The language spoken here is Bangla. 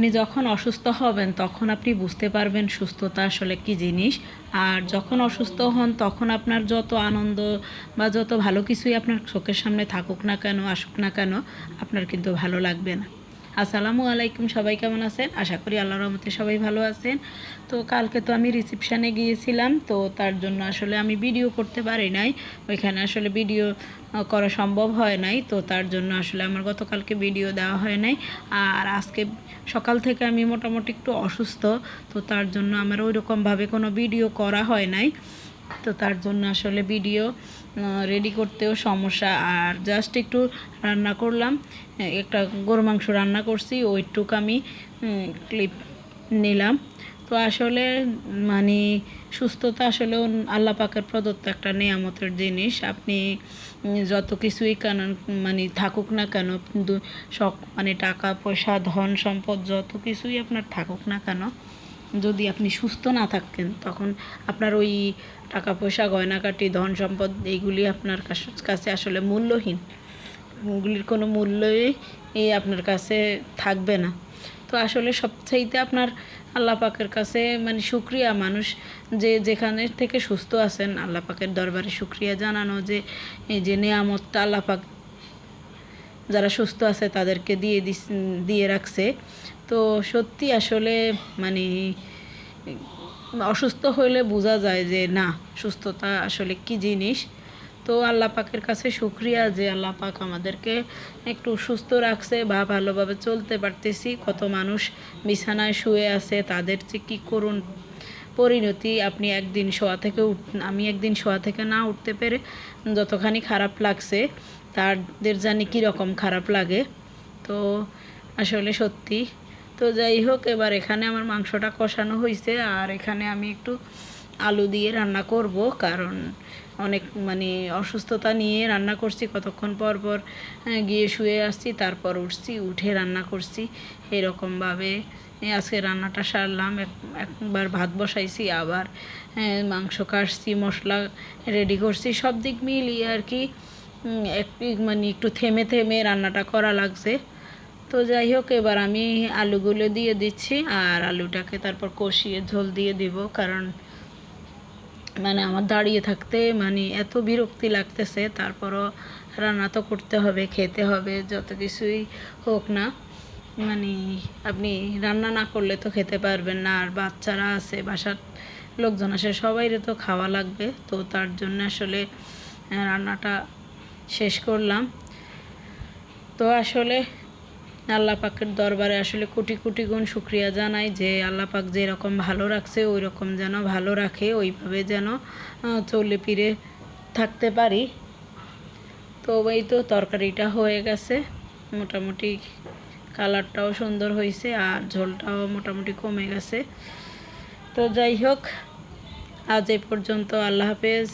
আপনি যখন অসুস্থ হবেন, তখন আপনি বুঝতে পারবেন সুস্থতা আসলে কি জিনিস। আর যখন অসুস্থ হন, তখন আপনার যত আনন্দ বা যত ভালো কিছুই আপনার চোখের সামনে থাকুক না কেন, আসুক না কেন, আপনার কিন্তু ভালো লাগবে না। আসসালামু আলাইকুম, সবাই কেমন আছেন? আশা করি আল্লাহর রহমতে সবাই ভালো আছেন। তো কালকে তো আমি রিসেপশানে গিয়েছিলাম, তো তার জন্য আসলে আমি ভিডিও করতে পারি নাই। ওইখানে আসলে ভিডিও করা সম্ভব হয় নাই, তো তার জন্য আসলে আমার গতকালকে ভিডিও দেওয়া হয় নাই। আর আজকে সকাল থেকে আমি মোটামুটি একটু অসুস্থ, তো তার জন্য আমার ওই রকমভাবে কোনো ভিডিও করা হয় নাই। তো তার জন্য আসলে ভিডিও রেডি করতেও সমস্যা। আর জাস্ট একটু রান্না করলাম, একটা গরু মাংস রান্না করছি ওইটুক আমি ক্লিপ নিলাম। তো আসলে মানে সুস্থতা আসলে আল্লাহ পাকের প্রদত্ত একটা নেয়ামতের জিনিস। আপনি যত কিছুই কেন মানে থাকুক না কেন শখ মানে টাকা, পয়সা, ধন, সম্পদ, যত কিছুই আপনার থাকুক না কেন যদি আপনি সুস্থ না থাকতেন তখন আপনার ওই টাকা পয়সা গয়নাকাটি ধন সম্পদ এইগুলি আপনার কাছ- আসলে মূল্যহীন। ওগুলির কোনো মূল্যই এই আপনার কাছে থাকবে না। তো আসলে সবচাইতে আপনার আল্লাহ পাকের কাছে মানে শুক্রিয়া মানুষ যে যেখানে থেকে সুস্থ আছেন, আল্লাহ পাকের দরবারে শুক্রিয়া জানানো যে, এই যে নেয়ামতটা আল্লাহ পাক যারা সুস্থ আছে তাদেরকে দিয়ে দিয়ে রাখছে। তো সত্যি আসলে মানে অসুস্থ হইলে বোঝা যায় যে না, সুস্থতা আসলে কি জিনিস। তো আল্লাহ পাকের কাছে শুক্রিয়া যে আল্লাহ পাক আমাদেরকে একটু সুস্থ রাখছে বা ভালোভাবে চলতে পারতেছি। কত মানুষ বিছানায় শুয়ে আছে, তাদের যে কী করুন পরিণতি আপনি একদিন শোয়া থেকে উঠ আমি একদিন শোয়া থেকে না উঠতে পেরে যতখানি খারাপ লাগছে, তাদের জানি কীরকম খারাপ লাগে। তো আসলে সত্যি। তো যাই হোক, এবার এখানে আমার মাংসটা কষানো হয়েছে আর এখানে আমি একটু আলু দিয়ে রান্না করব, কারণ অনেক মানে অসুস্থতা নিয়ে রান্না করছি, কতক্ষণ পর পর গিয়ে শুয়ে আসছি, তারপর উঠছি, উঠে রান্না করছি, এরকমভাবে আজকে রান্নাটা সারলাম, এক- একবার ভাত বসাইছি, আবার মাংস কাটছি, মশলা রেডি করছি, সব দিক মিলিয়ে আর কি একটু মানে একটু থেমে থেমে রান্নাটা করা লাগছে। তো যাই হোক, এবার আমি আলুগুলো দিয়ে দিচ্ছি, আর আলুটাকে তারপর কষিয়ে ঝোল দিয়ে দিব, কারণ মানে আমার দাঁড়িয়ে থাকতে মানে এত বিরক্তি লাগতেছে, তারপরও রান্না তো করতে হবে, খেতে হবে, যত কিছুই হোক না মানে আপনি রান্না না করলে তো খেতে পারবেন না, আর বাচ্চারা আছে, বাসার লোকজন আসে সবাইরে তো খাওয়া লাগবে, তো তার জন্য আসলে রান্নাটা শেষ করলাম। তো আসলে আল্লাহ পাকের দরবারে আসলে কোটি কোটি গুণ শুক্রিয়া জানাই যে আল্লাহ পাক যেরকম ভালো রাখছে ওই রকম যেন ভালো রাখে, ওইভাবে যেন চলে ফিরে থাকতে পারি। তো এই তো তরকারিটা হয়ে গেছে। মোটামুটি কালারটাও সুন্দর হয়েছে আর ঝোলটাও মোটামুটি কমে গেছে। তো যাই হোক, আজ এই পর্যন্ত আল্লাহ হাফেজ।